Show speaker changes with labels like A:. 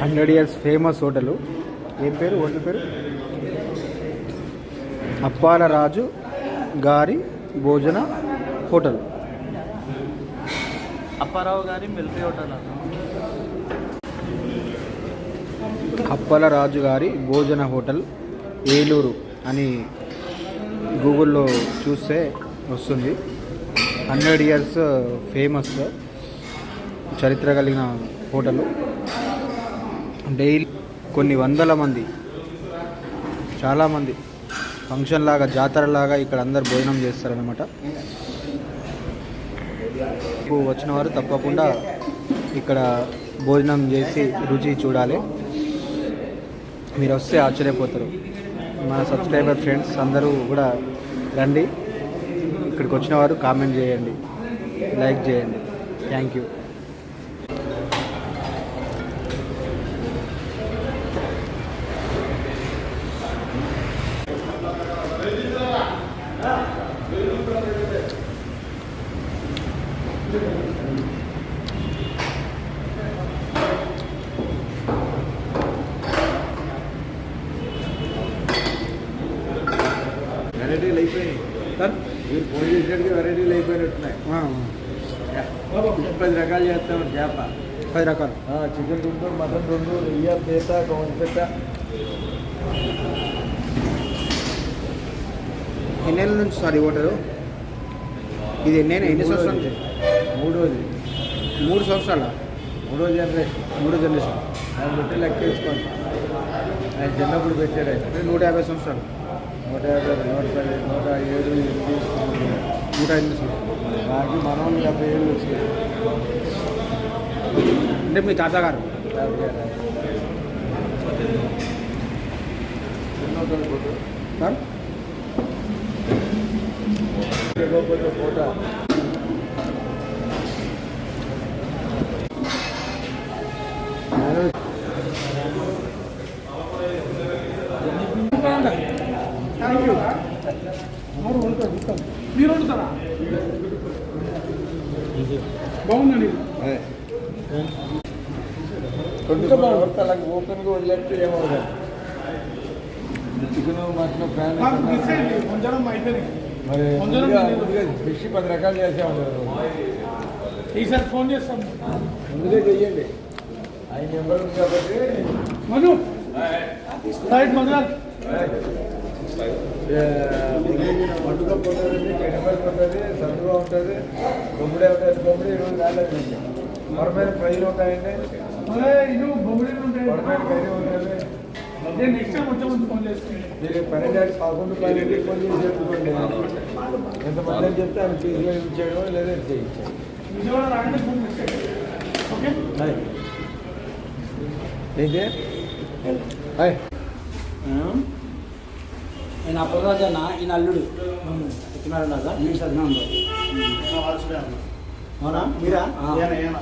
A: Hundred years famous hotel. ఏం పేరు? Hotel పేరు? అప్పాల రాజు గారి భోజన హోటల్.
B: అప్పారావు గారి మిలిటరీ హోటల్ అన్న.
A: అప్పల రాజు గారి భోజన హోటల్ ఏలూరు అని గూగుల్లో చూస్తే వస్తుంది. Hundred years famous. చరిత్ర కలిగిన హోటల్. డైలీ కొన్ని వందల మంది చాలామంది ఫంక్షన్ లాగా జాతర లాగా ఇక్కడ అందరు భోజనం చేస్తారనమాట వచ్చిన వారు తప్పకుండా ఇక్కడ భోజనం చేసి రుచి చూడాలి. మీరు వస్తే ఆశ్చర్యపోతారు. మన సబ్స్క్రైబర్ ఫ్రెండ్స్ అందరూ కూడా రండి. ఇక్కడికి వచ్చిన వారు కామెంట్ చేయండి. లైక్ చేయండి. Thank you.
C: వెరైటీలు అయిపోయినాయి.
A: సార్?
C: మీరు ఫోన్ చేసేటికి వెరైటీలు అయిపోయినట్టున్నాయి. పది రకాలు చేస్తాం చేప.
A: పది రకాలు.
C: చికెన్ రెండు మటన్ రెండు నెయ్యి పీత కౌన్పెట్ట
A: ఎన్నేళ్ళ నుంచి సార్ హోటల్? ఇది ఎన్నేళ్ళు ఎన్ని సంవత్సరాల? నుంచి
C: మూడోది
A: మూడు సంవత్సరాల?
C: మూడో జనరేషన్.
A: మూడు జనరేషన్.
C: ఆయన పెట్టి లెక్కేసుకోండి. ఆయన చిన్నప్పుడు పెట్టాడు ఆయన.
A: నూట యాభై సంవత్సరాలు.
C: నూట యాభై నూట నూట ఏడు ఎనిమిది.
A: నూట ఎనిమిది
C: నాకు మనం డెబ్బై ఏళ్ళు వచ్చినాయి.
A: అంటే మీ తాతగారు. సార్?
C: ఫోటో
D: మీరు వండుతారా? బాగుందండి
C: ట్వంటీ ఫోర్ అవర్స్ అలాగే ఓపెన్గా వదిలేస్తే ఏమవుతుంది? చికెన్ మటన్ ఫ్యాన్ మరి ఫిష్ పది రకాలు చేసాము
D: ఈసారి ఫోన్ చేస్తాం.
C: ముందుగా చెయ్యండి. ఆయన నెంబర్ ఉంది కాబట్టి
D: మను. రైట్ మధురాల్
C: మట్టుగా పోతుంది ఎనభై పోతుంది సరుకుగా ఉంటుంది బొమ్మిడే ఉంటుంది బొమ్మిడి ఈరోజు రాలేదు కొరమైన ఫ్రైలు ఉంటాయండి
D: అరే ఇల్లు బొమ్మడీలు ఉంటాయి
C: కొరమైన కర్రీ ఉంటుంది
D: నేను నెక్స్ట్ టైం వచ్చే ముందు ఫోన్ చేస్తాను
C: మీరు పని చేసి పదకొండు పన్నెండు ఫోన్ చేసి చెప్పుకోండి ఎంతమంది అని చెప్తే ఆయన తీసుకొని ఇచ్చేయడం లేదా చేయించాడు
D: విజయవాడ
A: నేను అప్పలరాజు అన్న ఈయన అల్లుడు. ఎత్తున్నాడు సార్ మీ చదివినా అవునా? మీరా?
D: ఏనా, ఏనా.